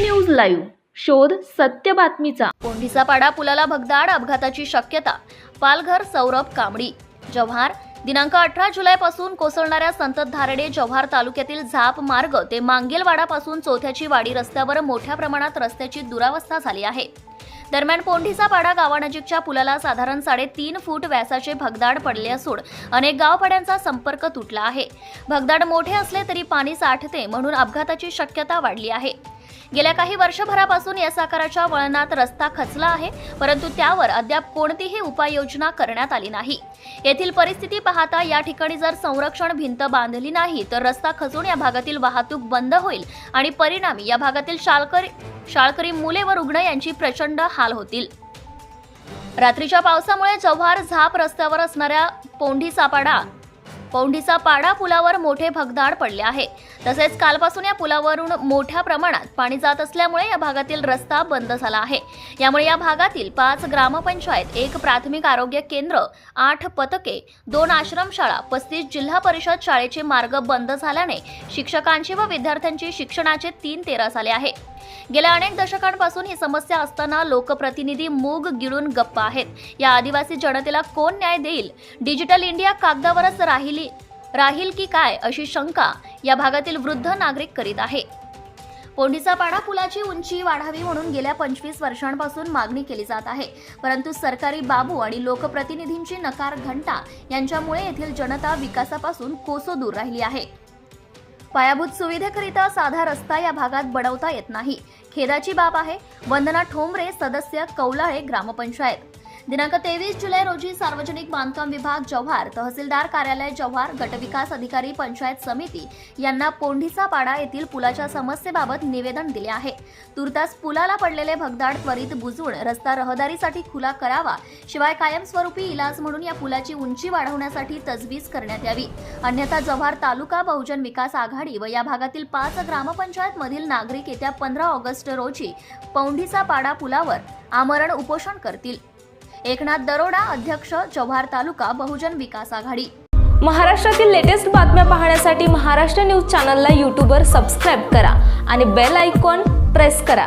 News live. शोध सत्य बातमीचा. कोंढीचा पाडा पुलाला भगदाड अपघाताची शक्यता. पालघर सौरभ कांबडी जव्हार दिनांक अठरा जुलैपासून कोसळणाऱ्या संततधारडे जव्हार तालुक्यातील झाप मार्ग ते मांगेलवाडापासून चौथ्याची वाडी रस्त्यावर मोठ्या प्रमाणात रस्त्याची दुरावस्था झाली आहे. दरम्यान पोंढीचा पाडा गावानजीकच्या पुलाला साधारण साडेतीन फूट व्यासाचे भगदाड पडले असून अनेक गावपाड्यांचा संपर्क तुटला आहे. भगदाड मोठे असले तरी पाणी साठते म्हणून अपघाताची शक्यता वाढली आहे. गेल्या काही वर्षभरापासून या साकाराच्या वळणात रस्ता खचला आहे परंतु त्यावर अद्याप कोणतीही उपाययोजना करण्यात आली नाही. येथील परिस्थिती पाहता या ठिकाणी जर संरक्षण भिंत बांधली नाही तर रस्ता खचून या भागातील वाहतूक बंद होईल आणि परिणामी या भागातील शाळकरी शाळकरी मुले व रुग्ण यांची प्रचंड हाल होतील. रात्रीच्या पावसामुळे जव्हार झाप रस्त्यावर असणाऱ्या पोंढी सापाडा पौंडीचा पाडा पुलावर मोठे भगदाड पडले आहे. तसेच कालपासून या पुलावरून मोठ्या प्रमाणात पाणी जात असल्यामुळे या भागातील रस्ता बंद झाला आहे. यामुळे या भागातील पाच ग्रामपंचायत एक प्राथमिक आरोग्य केंद्र आठ पथके दोन आश्रमशाळा पस्तीस जिल्हा परिषद शाळेचे मार्ग बंद झाल्याने शिक्षकांची व विद्यार्थ्यांची शिक्षणाचे तीन तेरा झाले आहे. गेल्या अनेक दशकांपासून ही समस्या असताना लोकप्रतिनिधी मूग गिळून गप्प आहेत. या आदिवासी जनतेला कोण न्याय देईल? डिजिटल इंडिया कागदावरच राहिली राहील की काय अशी शंका या भागातील वृद्ध नागरिक करीत आहे. कोंडीचा पाडा पुलाची उंची वाढावी म्हणून गेल्या पंचवीस वर्षांपासून मागणी केली जात आहे. परंतु सरकारी बाबू आणि लोकप्रतिनिधींची नकार घंटा यांच्यामुळे येथील जनता विकासापासून कोसो दूर राहिली आहे. पायाभूत सुविधेकरिता साधा रस्ता या भागात बनवता येत नाही. खेदाची बाब आहे वंदना ठोंबरे सदस्य कौलाळे ग्रामपंचायत. दिनांक तेवीस जुलै रोजी सार्वजनिक बांधकाम विभाग जव्हार तहसीलदार कार्यालय जव्हार गटविकास अधिकारी पंचायत समिती यांना पोंढीचा पाडा येथील पुलाच्या समस्येबाबत निवेदन दिले आहे. तुर्तास पुलाला पडलेले भगदाड त्वरित बुजवून रस्ता रहदारीसाठी खुला करावा शिवाय कायमस्वरूपी इलाज म्हणून या पुलाची उंची वाढवण्यासाठी तजवीज करण्यात यावी. अन्यथा जव्हार तालुका बहुजन विकास आघाडी व या भागातील पाच ग्रामपंचायत मधील नागरिक येत्या पंधरा ऑगस्ट रोजी पौंढीचा पाडा पुलावर आमरण उपोषण करतील. एकनाथ दरोडा अध्यक्ष जव्हार तालुका बहुजन विकास आघाडी. महाराष्ट्रातील लेटेस्ट बातम्या पाहण्यासाठी महाराष्ट्र न्यूज चॅनलला यूट्यूबवर सबस्क्राईब करा आणि बेल आयकॉन प्रेस करा.